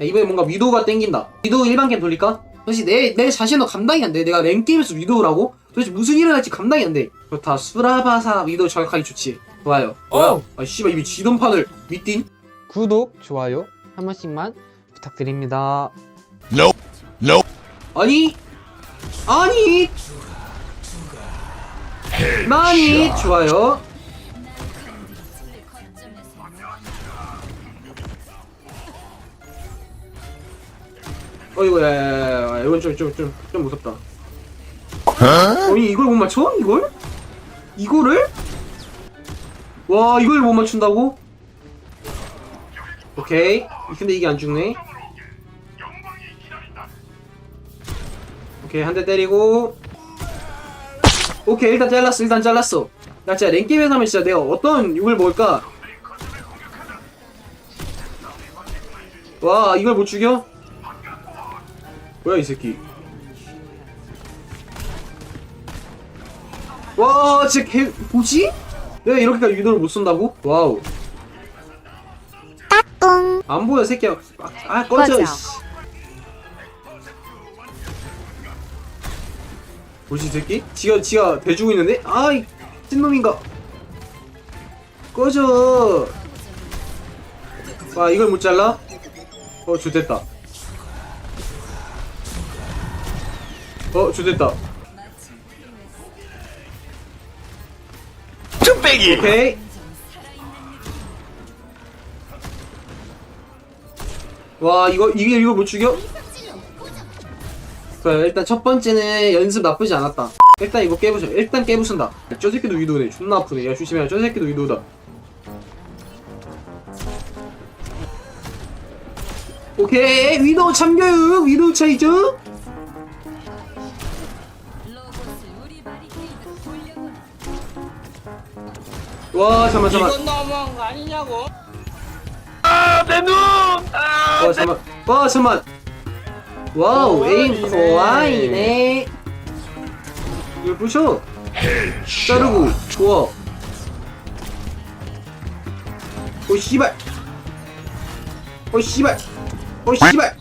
야, 이번에 뭔가 위도우가 땡긴다. 위도우 일반 게임 돌릴까? 도대체 내, 내 자신도 감당이 안 돼. 내가 랭게임에서 위도우라고? 도대체 무슨 일을 할지 감당이 안 돼. 좋다. 수라바사 위도우 저격하기 좋지. 좋아요. 뭐야? 어우. 아, 씨발, 이미 지던 판을 밑딘? 구독, 좋아요 한 번씩만 부탁드립니다. Nope. Nope. 아니? 아니? 많이 좋아요. 어이구, 야, 야, 야, 야, 이건 좀, 좀, 좀, 좀 무섭다. Huh? 아니, 이걸 못 맞춰? 이걸? 이거를? 와, 이걸 못 맞춘다고? 오케이. 근데 이게 안 죽네. 오케이, 한 대 때리고. 오케이, 일단 잘랐어, 일단 잘랐어. 나 진짜 랭게임에서 하면 진짜 내가 어떤 욕을 먹을까? 와, 이걸 못 죽여? 뭐야, 이 새끼. 와, 진짜 개, 뭐지? 내가 이렇게까지 유도를 못 쏜다고? 와우. 안 보여, 새끼야. 아, 아 꺼져, 꺼져. 씨. 뭐지, 이 새끼? 지가, 지가 대주고 있는데? 아이, 찐놈인가? 꺼져. 와, 이걸 못 잘라? 어, 좋 됐다. 어, 좋됐다. 뚝배기. 오케이. 와 이거 이게 이거 못 죽여? 그래 일단 첫 번째는 연습 나쁘지 않았다. 일단 이거 깨부셔. 일단 깨부순다. 저 새끼도 위도네. 존나 아프네. 야 조심해. 저 새끼도 위도다. 오케이 위도 참교육 위도 차이죠? 와 잠만 잠만. 이건 너무한 거 아니냐고? 아, 내 눈. 아, 와 잠만. 와 잠만. 와우 에임 좋아이네. 이거 부셔. 자르고 좋아. 오 씨발. 오 씨발. 오 씨발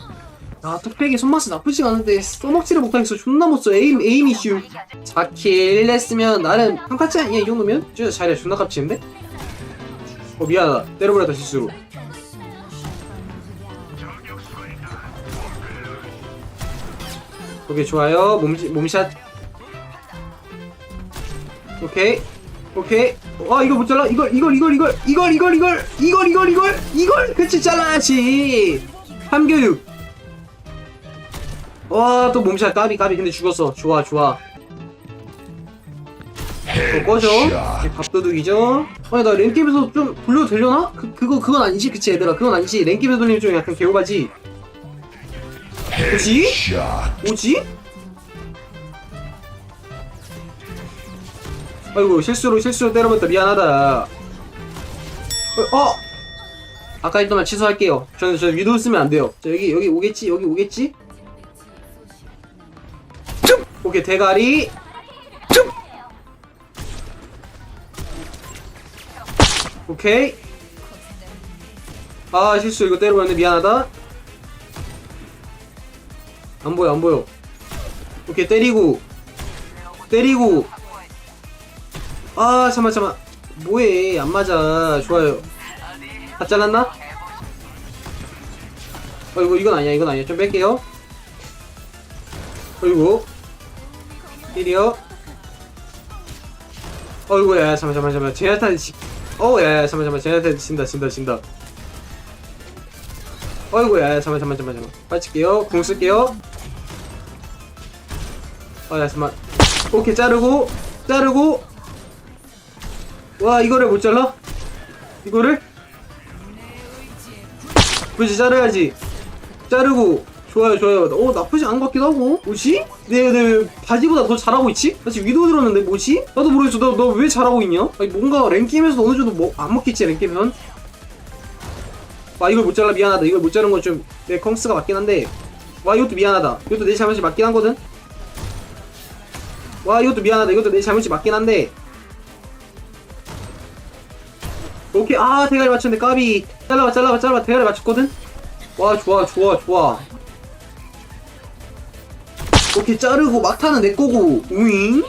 아 뚝배기 손맛이 나쁘지 않은데 써먹지를 못하겠어. 존나 못써. 에임 에임 이슈. 4킬 했으면 나름 한 카치 아니야 이 정도면? 진짜 자리야 존나 깝치는데? 어 미안하다. 때려버렸다 실수로. 오케이 좋아요. 몸 몸샷. 오케이. 오케이. 와 이거 못 잘라? 이걸 이걸 이걸 이걸 이걸 이걸 이걸 이걸 이걸 이걸 이걸! 그치 잘라야지. 함교육 와 또 몸샷 까비 까비. 근데 죽었어. 좋아 좋아. 어, 꺼져. 밥도둑이죠. 아니 나 랭게임에서 좀 돌려도 되려나? 그, 그거 그건 아니지 그치 얘들아? 그건 아니지. 랭게임에서 돌리면 좀 약간 개오바지. 뭐지? 뭐지? 아이고 실수로 실수로 때려봤다. 미안하다. 어, 어! 아까 했던 말 취소할게요. 저는 저 위도우 쓰면 안 돼요. 자 여기 여기 오겠지? 여기 오겠지 오케이 대가리. 쭉! 오케이. 아 실수. 이거 때려버렸네. 미안하다. 안보여 안보여. 오케이 때리고. 때리고. 아 잠만 잠만. 뭐해? 안맞아. 좋아요. 다 잘랐나? 어이구 이건 아니야. 이건 아니야. 좀 뺄게요. 어이구 1이요? 어이구 야야 잠만 잠만 잠만. 제나탄 지 어야 잠만 잠만. 제나탄 진다 진다 진다. 어이구야, 잠만 잠만 잠만 잠만. 빠질게요. 궁 쓸게요. 어야 잠만. 오케이 자르고 자르고. 와 이거를 못 잘라? 이거를? 굳이 자르야지. 자르고. 좋아요, 좋아요. 어, 나쁘지 않은 것 같기도 하고. 뭐지? 내, 내 바지보다 더 잘하고 있지? 나 지금 위도 들었는데, 뭐지? 나도 모르겠어. 너, 너왜 잘하고 있냐? 아니, 뭔가 랭게임에서 어느 정도 뭐, 안 먹겠지, 랭게임은? 와, 이걸 못 잘라. 미안하다. 이걸 못 자른 건 좀, 내 컹스가 맞긴 한데. 와, 이것도 미안하다. 이것도 내 잘못이 맞긴 하거든? 와 이것도 미안하다 이것도 내 잘못이 맞긴 한데 오케이 아 대가리 맞췄는데 까비 잘라봐 잘라봐 잘라봐 대가리 맞췄거든 와 좋아 좋아 좋아 오케이 자르고 막타는 내 거고 우잉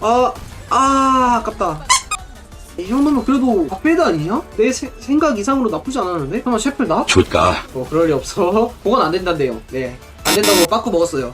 아, 아, 아깝다. 이 정도면 그래도 박배드 아니냐? 내 세- 생각 이상으로 나쁘지 않았는데? 잠깐만, 셰플 나? 줄까? 뭐, 그럴 리 없어. 그건 안 된다는데요. 네. 안 된다고 빠꾸 먹었어요.